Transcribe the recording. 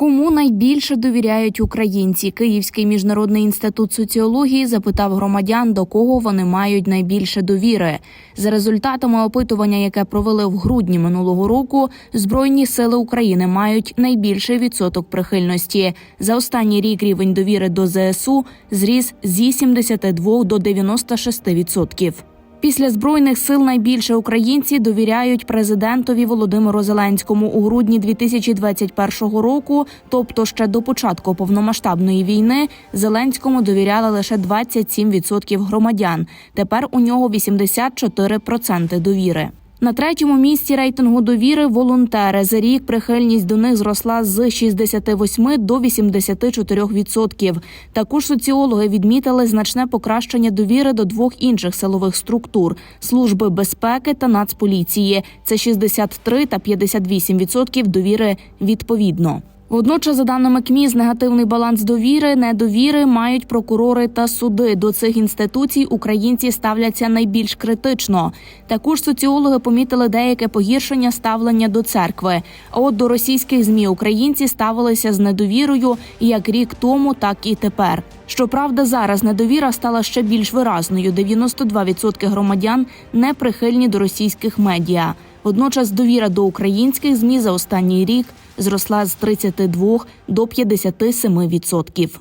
Кому найбільше довіряють українці? Київський міжнародний інститут соціології запитав громадян, до кого вони мають найбільше довіри. За результатами опитування, яке провели в грудні минулого року, збройні сили України мають найбільший відсоток прихильності. За останній рік рівень довіри до ЗСУ зріс зі 72 до 96 відсотків. Після збройних сил найбільше українці довіряють президентові Володимиру Зеленському у грудні 2021 року. Тобто, ще до початку повномасштабної війни Зеленському довіряли лише 27% громадян. Тепер у нього 84% довіри. На третьому місці рейтингу довіри волонтери. За рік прихильність до них зросла з 68 до 84%. Також соціологи відмітили значне покращення довіри до двох інших силових структур служби безпеки та нацполіції. Це 63 та 58% довіри відповідно. Водночас, за даними КМІС, негативний баланс довіри, недовіри мають прокурори та суди. До цих інституцій українці ставляться найбільш критично. Також соціологи помітили деяке погіршення ставлення до церкви. А от до російських змі українці ставилися з недовірою як рік тому, так і тепер. Щоправда, зараз недовіра стала ще більш виразною. 92% громадян не прихильні до російських медіа. Водночас довіра до українських змі за останній рік зросла з 32 до 57 відсотків.